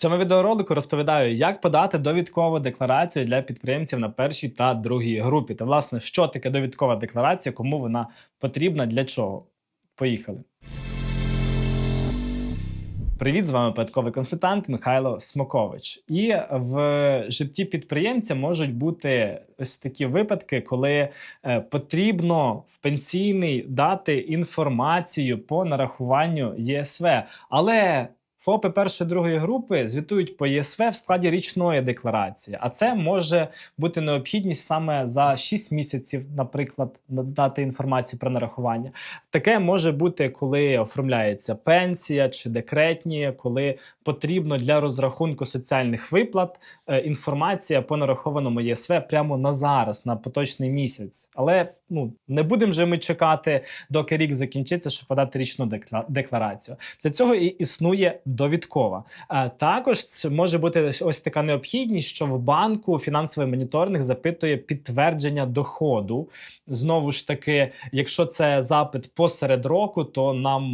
цьому відеоролику розповідаю, як подати довідкову декларацію для підприємців на першій та другій групі. Та власне, що таке довідкова декларація, кому вона потрібна, для чого. Поїхали. Привіт, з вами податковий консультант Михайло Смокович. І в житті підприємця можуть бути ось такі випадки, коли е, потрібно в пенсійний дати інформацію по нарахуванню ЄСВ. Але ФОПи першої другої групи звітують по ЄСВ в складі річної декларації, а це може бути необхідність саме за 6 місяців, наприклад, надати інформацію про нарахування. Таке може бути, коли оформляється пенсія чи декретні, коли потрібно для розрахунку соціальних виплат е, інформація по нарахованому ЄСВ прямо на зараз, на поточний місяць. Але ну не будемо же ми чекати, доки рік закінчиться, щоб подати річну декла- декларацію. Для цього і існує довідкова. А також це може бути ось така необхідність, що в банку фінансовий моніторинг запитує підтвердження доходу. Знову ж таки, якщо це запит посеред року, то нам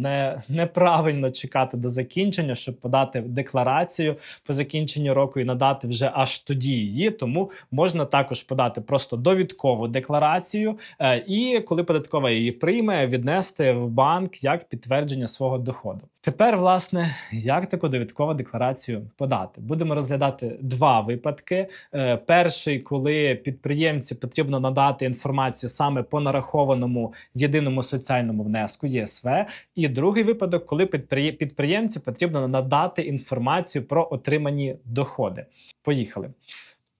не неправильно чекати до закінчення, щоб подати декларацію по закінченню року і надати вже аж тоді її. Тому можна також подати просто довідкову декларацію, е, і коли податкова її прийме, віднести в банк як підтвердження свого доходу. Тепер, власне, як таку довідкову декларацію подати? Будемо розглядати два випадки. Е, Перший, коли підприємцю потрібно надати інформацію саме по нарахованому єдиному соціальному внеску ЄСВ, і другий випадок, коли підприємцю потрібно надати інформацію про отримані доходи. Поїхали.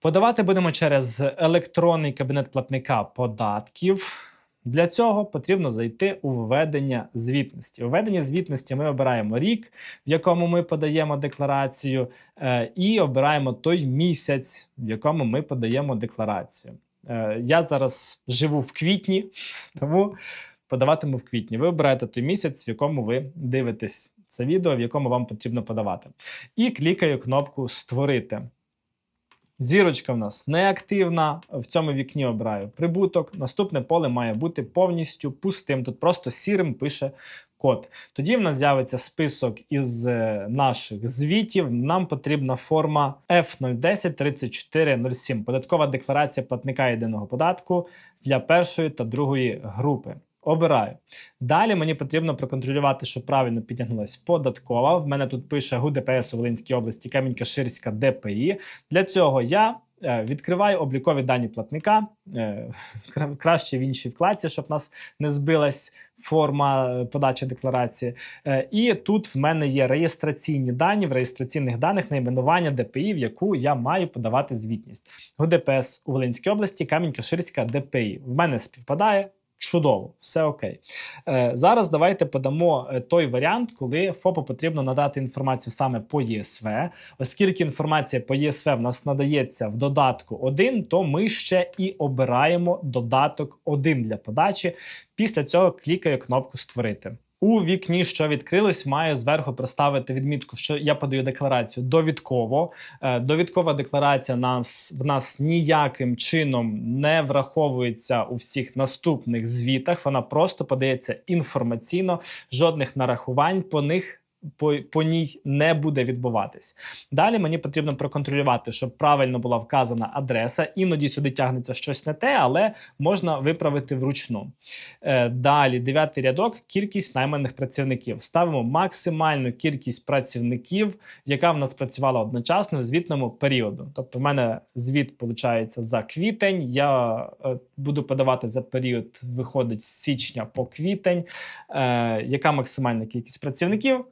Подавати будемо через електронний кабінет платника податків. Для цього потрібно зайти у введення звітності. У введенні звітності ми обираємо рік, в якому ми подаємо декларацію, е, і обираємо той місяць, в якому ми подаємо декларацію. Е, я зараз живу в квітні, тому подаватиму в квітні. Ви обираєте той місяць, в якому ви дивитесь це відео, в якому вам потрібно подавати. І клікаю кнопку Створити. Зірочка в нас неактивна. В цьому вікні обираю прибуток. Наступне поле має бути повністю пустим. Тут просто сірим пише код. Тоді в нас з'явиться список із е, наших звітів. Нам потрібна форма F0103407. Податкова декларація платника єдиного податку для першої та другої групи. Обираю. Далі мені потрібно проконтролювати, щоб правильно підтягнулась податкова. В мене тут пише ГУДПС у Волинській області, Камінь-Каширська ДПІ. Для цього я е, відкриваю облікові дані платника, е, краще в іншій вкладці, щоб нас не збилась форма е, подачі декларації. І тут в мене є реєстраційні дані. В реєстраційних даних найменування ДПІ, в яку я маю подавати звітність. ГУДПС у Волинській області, Камінь-Каширська ДПІ. В мене співпадає. Чудово, все окей. Е, зараз давайте подамо е, той варіант, коли ФОПу потрібно надати інформацію саме по ЄСВ. Оскільки інформація по ЄСВ в нас надається в додатку 1, то ми ще і обираємо додаток 1 для подачі. Після цього клікаю кнопку Створити. У вікні, що відкрилось, має зверху проставити відмітку, що я подаю декларацію довідково. Е, Довідкова декларація нас в нас ніяким чином не враховується у всіх наступних звітах. Вона просто подається інформаційно, жодних нарахувань по них. По, по ній не буде відбуватись. Далі мені потрібно проконтролювати, щоб правильно була вказана адреса. Іноді сюди тягнеться щось не те, але можна виправити вручну. Е, далі, дев'ятий рядок, кількість найманих працівників. Ставимо максимальну кількість працівників, яка в нас працювала одночасно в звітному періоду. Тобто, в мене звіт виходить за квітень. Я е, буду подавати за період, виходить з січня по квітень. Е, яка максимальна кількість працівників?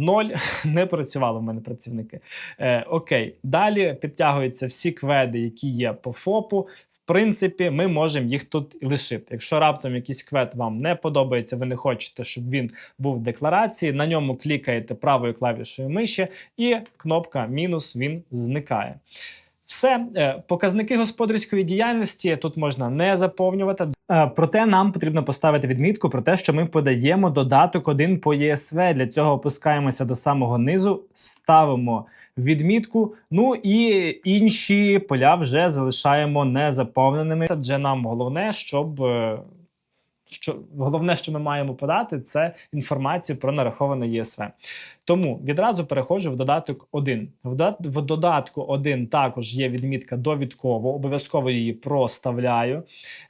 Ноль не працювали в мене працівники. Е, окей, далі підтягуються всі кведи, які є по ФОПу. В принципі, ми можемо їх тут лишити. Якщо раптом якийсь квет вам не подобається, ви не хочете, щоб він був в декларації. На ньому клікаєте правою клавішою миші, і кнопка мінус він зникає. Все, Е, показники господарської діяльності тут можна не заповнювати. Е, Проте нам потрібно поставити відмітку про те, що ми подаємо додаток 1 по ЄСВ. Для цього опускаємося до самого низу, ставимо відмітку. Ну і інші поля вже залишаємо незаповненими. Адже нам головне, щоб. Що головне, що ми маємо подати, це інформацію про нараховане ЄСВ. Тому відразу переходжу в додаток 1. В В додатку 1 також є відмітка довідково, обов'язково її проставляю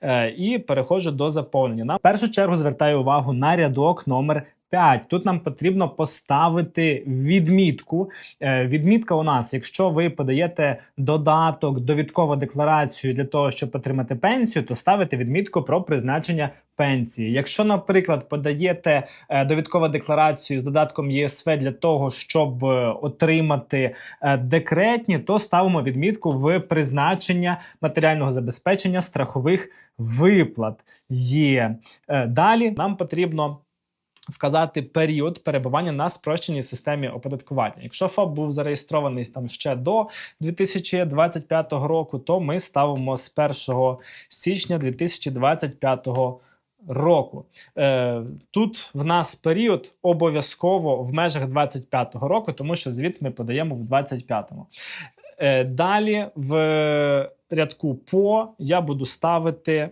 е, і переходжу до заповнення. На першу чергу звертаю увагу на рядок номер 5. Тут нам потрібно поставити відмітку. Е, Відмітка у нас, якщо ви подаєте додаток, довідкову декларацію для того, щоб отримати пенсію, то ставите відмітку про призначення пенсії. Якщо, наприклад, подаєте е, довідкову декларацію з додатком ЄСВ для того, щоб е, отримати декретні, то ставимо відмітку в призначення матеріального забезпечення страхових виплат. Є далі нам потрібно. Вказати період перебування на спрощеній системі оподаткування. Якщо ФОП був зареєстрований там ще до 2025 року, то ми ставимо з 1 січня 2025 року. Е, тут в нас період обов'язково в межах 25 року, тому що звіт ми подаємо в 25-му. Е, далі в рядку по я буду ставити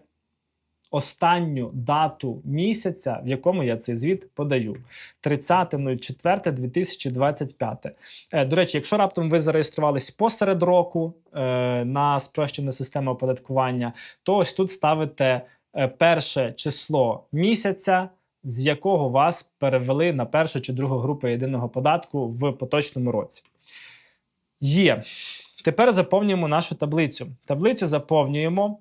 останню дату місяця, в якому я цей звіт подаю. 30.04.2025. Е, До речі, якщо раптом ви зареєструвались посеред року е, на спрощену систему оподаткування, то ось тут ставите е, перше число місяця, з якого вас перевели на першу чи другу групу єдиного податку в поточному році. Є. Тепер заповнюємо нашу таблицю. Таблицю заповнюємо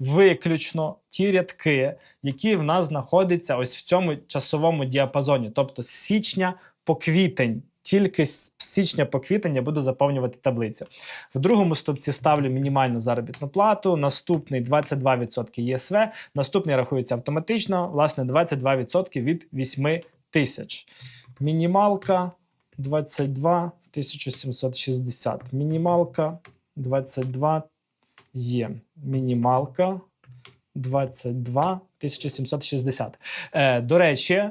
виключно ті рядки, які в нас знаходяться ось в цьому часовому діапазоні, тобто з січня по квітень. Тільки з січня по квітень я буду заповнювати таблицю. В другому стовпці ставлю мінімальну заробітну плату, наступний 22% ЄСВ, наступний рахується автоматично, власне, 22% від 8 тисяч. Мінімалка 22 1760. Мінімалка 22 є. Мінімалка 22 1760. Е, до речі,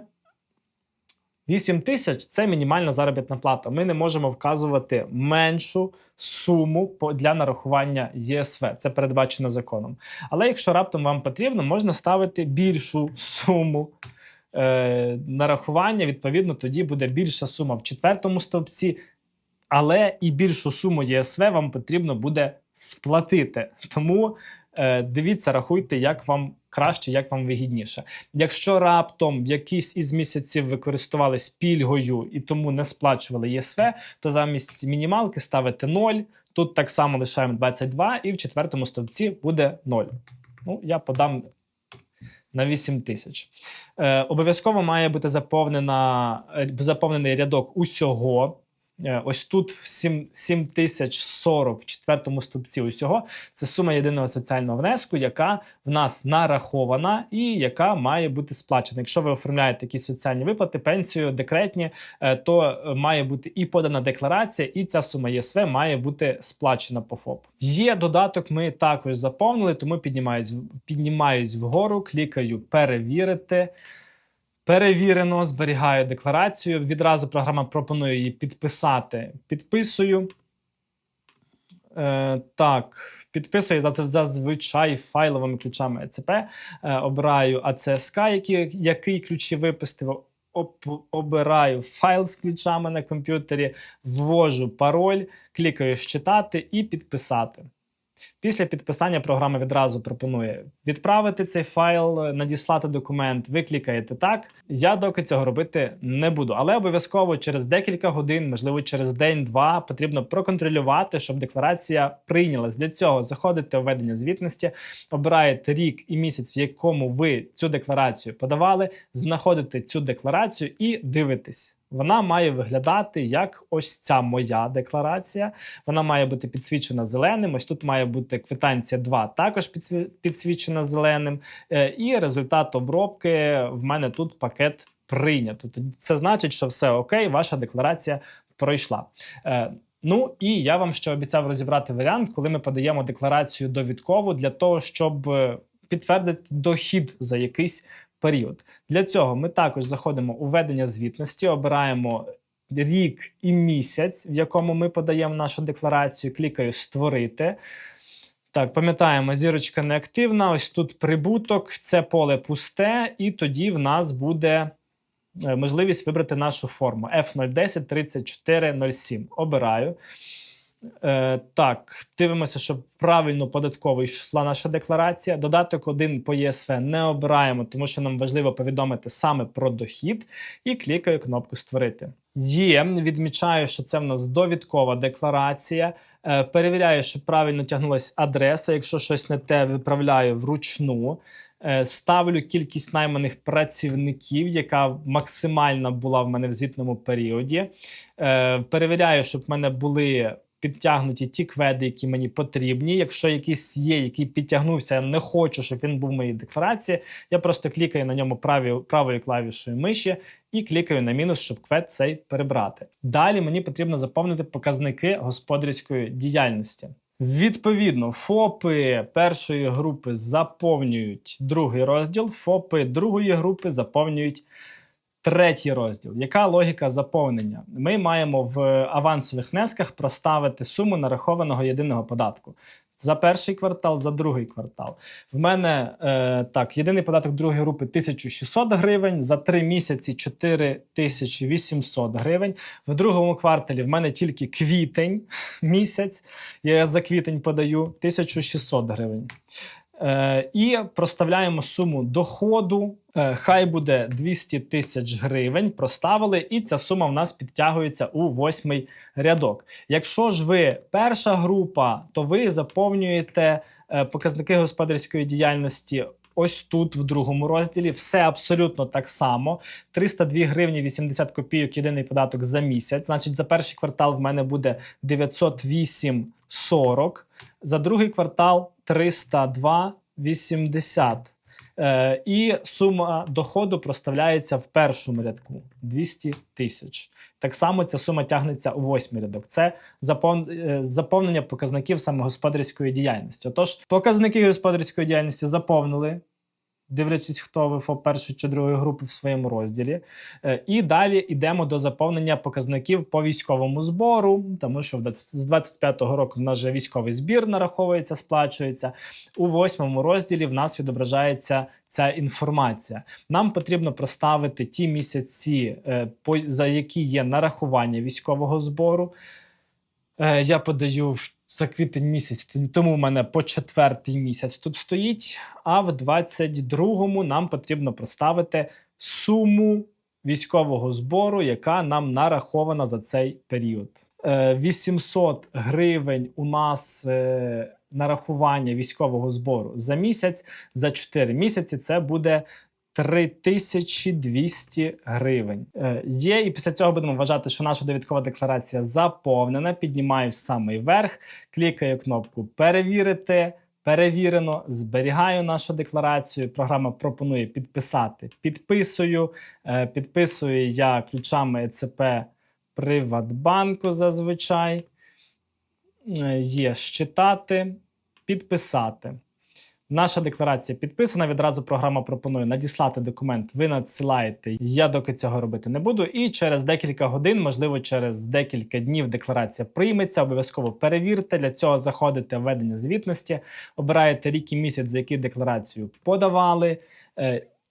8 тисяч це мінімальна заробітна плата. Ми не можемо вказувати меншу суму для нарахування ЄСВ. Це передбачено законом. Але якщо раптом вам потрібно, можна ставити більшу суму е, нарахування. Відповідно, тоді буде більша сума в четвертому стовпці, але і більшу суму ЄСВ вам потрібно буде сплатити. Тому е, дивіться, рахуйте, як вам краще, як вам вигідніше. Якщо раптом в якийсь із місяців ви користувались пільгою і тому не сплачували ЄСВ, то замість мінімалки ставите 0. Тут так само лишаємо 22, і в четвертому стовпці буде 0. Ну, я подам на 8 тисяч. Е, обов'язково має бути заповнена, е, заповнений рядок усього. Е, Ось тут в 7, 7040 в четвертому стовпці усього. Це сума єдиного соціального внеску, яка в нас нарахована і яка має бути сплачена. Якщо ви оформляєте якісь соціальні виплати, пенсію, декретні, е, то е, має бути і подана декларація, і ця сума ЄСВ має бути сплачена по ФОП. Є додаток, ми також заповнили, тому піднімаюсь, піднімаюсь вгору, клікаю перевірити. Перевірено, зберігаю декларацію. Відразу програма пропонує її підписати. Підписую. Е, так, підписую за- зазвичай файловими ключами ЕЦП. Е, обираю АЦСК, який, який ключі випустив. Обираю файл з ключами на комп'ютері, ввожу пароль, клікаю «Считати» і підписати. Після підписання програма відразу пропонує відправити цей файл, надіслати документ. Ви клікаєте так. Я доки цього робити не буду, але обов'язково через декілька годин, можливо, через день-два, потрібно проконтролювати, щоб декларація прийнялась. Для цього заходите у ведення звітності, обираєте рік і місяць, в якому ви цю декларацію подавали, знаходите цю декларацію і дивитесь. Вона має виглядати як ось ця моя декларація. Вона має бути підсвічена зеленим. Ось тут має бути квитанція 2 також підсві- підсвічена зеленим. Е, І результат обробки в мене тут пакет прийнято. Це значить, що все окей, ваша декларація пройшла. Е, Ну і я вам ще обіцяв розібрати варіант, коли ми подаємо декларацію довідкову для того, щоб е, підтвердити дохід за якийсь період. Для цього ми також заходимо у ведення звітності, обираємо рік і місяць, в якому ми подаємо нашу декларацію, клікаю Створити. Так, пам'ятаємо, зірочка неактивна. Ось тут прибуток, це поле пусте, і тоді в нас буде е, можливість вибрати нашу форму F010 3407. Обираю. Е, так, дивимося, щоб правильно податково йшла наша декларація. Додаток 1 по ЄСВ не обираємо, тому що нам важливо повідомити саме про дохід. І клікаю кнопку Створити. Є, відмічаю, що це в нас довідкова декларація. Е, перевіряю, щоб правильно тягнулася адреса. Якщо щось не те, виправляю вручну. Е, Ставлю кількість найманих працівників, яка максимальна була в мене в звітному періоді. Е, Перевіряю, щоб в мене були підтягнуті ті кведи, які мені потрібні. Якщо якийсь є, який підтягнувся, я не хочу, щоб він був в моїй декларації. Я просто клікаю на ньому праві, правою клавішою миші і клікаю на мінус, щоб квед цей перебрати. Далі мені потрібно заповнити показники господарської діяльності. Відповідно, ФОПи першої групи заповнюють другий розділ, ФОПи другої групи заповнюють третій розділ. Яка логіка заповнення? Ми маємо в авансових внесках проставити суму нарахованого єдиного податку. За перший квартал, за другий квартал. В мене е, так, єдиний податок другої групи 1600 гривень, за три місяці 4800 гривень. В другому кварталі в мене тільки квітень місяць. Я за квітень подаю 1600 гривень. Е, і проставляємо суму доходу. Е, хай буде 200 тисяч гривень. Проставили, і ця сума в нас підтягується у восьмий рядок. Якщо ж ви перша група, то ви заповнюєте е, показники господарської діяльності. Ось тут, в другому розділі, все абсолютно так само. 302 гривні 80 копійок єдиний податок за місяць. Значить, за перший квартал в мене буде 908,40. За другий квартал 302,80. Е, і сума доходу проставляється в першому рядку 200 тисяч. Так само ця сума тягнеться у восьмий рядок. Це е, заповнення показників саме господарської діяльності. Отож, показники господарської діяльності заповнили. Дивлячись, хто ви ФОП першої чи другої групи в своєму розділі. Е, І далі йдемо до заповнення показників по військовому збору, тому що з 25-го року в нас вже військовий збір нараховується, сплачується. У восьмому розділі в нас відображається ця інформація. Нам потрібно проставити ті місяці, е, за які є нарахування військового збору. Е, Я подаю в- за квітень місяць, тому в мене по четвертий місяць тут стоїть. А в 22-му нам потрібно проставити суму військового збору, яка нам нарахована за цей період. Е, 800 гривень у нас е, нарахування військового збору за місяць. За 4 місяці це буде 3200 гривень. Е, є, і після цього будемо вважати, що наша довідкова декларація заповнена. Піднімаю в самий верх, клікаю кнопку Перевірити. Перевірено, зберігаю нашу декларацію. Програма пропонує підписати. Підписую. Е, Підписую я ключами ЕЦП Приватбанку зазвичай. Е, Є щитати, підписати. Наша декларація підписана. Відразу програма пропонує надіслати документ. Ви надсилаєте. Я доки цього робити не буду. І через декілька годин, можливо, через декілька днів декларація прийметься. Обов'язково перевірте. Для цього заходите в ведення звітності, обираєте рік і місяць, за який декларацію подавали.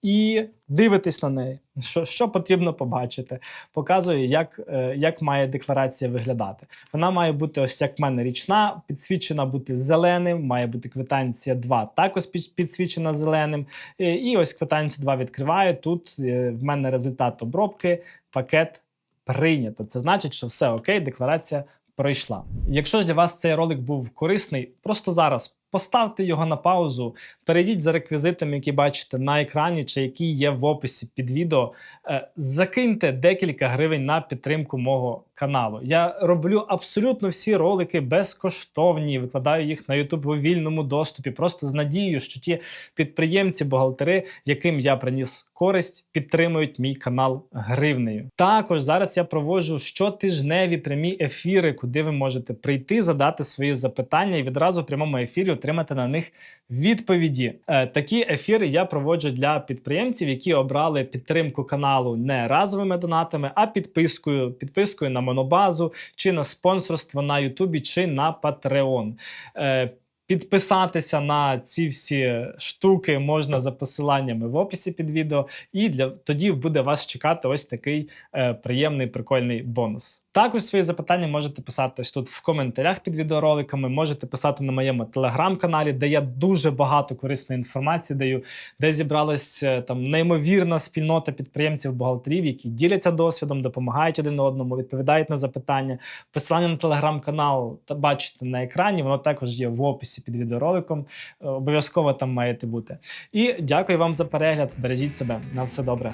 І дивитесь на неї, що, що потрібно побачити. Показує, як, е, як має декларація виглядати. Вона має бути ось як в мене річна, підсвічена бути зеленим, має бути квитанція 2 також підсвічена зеленим. Е, І ось квитанцію 2 відкриваю. Тут е, в мене результат обробки, пакет прийнято. Це значить, що все окей, декларація пройшла. Якщо ж для вас цей ролик був корисний, просто зараз поставте його на паузу, перейдіть за реквізитами, які бачите на екрані, чи які є в описі під відео. Е, Закиньте декілька гривень на підтримку мого каналу. Я роблю абсолютно всі ролики безкоштовні, викладаю їх на YouTube у вільному доступі, просто з надією, що ті підприємці, бухгалтери, яким я приніс користь, підтримують мій канал гривнею. Також зараз я проводжу щотижневі прямі ефіри, куди ви можете прийти, задати свої запитання і відразу в прямому ефірі отримати на них відповіді. Е, такі ефіри я проводжу для підприємців, які обрали підтримку каналу не разовими донатами, а підпискою, підпискою на монобазу чи на спонсорство на Ютубі чи на Patreon. Е, Підписатися на ці всі штуки можна за посиланнями в описі під відео, і для тоді буде вас чекати ось такий е, приємний прикольний бонус. Також свої запитання можете писати ось тут в коментарях під відеороликами. Можете писати на моєму телеграм-каналі, де я дуже багато корисної інформації даю, де зібралась е, там неймовірна спільнота підприємців бухгалтерів, які діляться досвідом, допомагають один одному, відповідають на запитання. Посилання на телеграм-канал та бачите на екрані. Воно також є в описі під відеороликом. Е, Обов'язково там маєте бути. І дякую вам за перегляд. Бережіть себе. На все добре.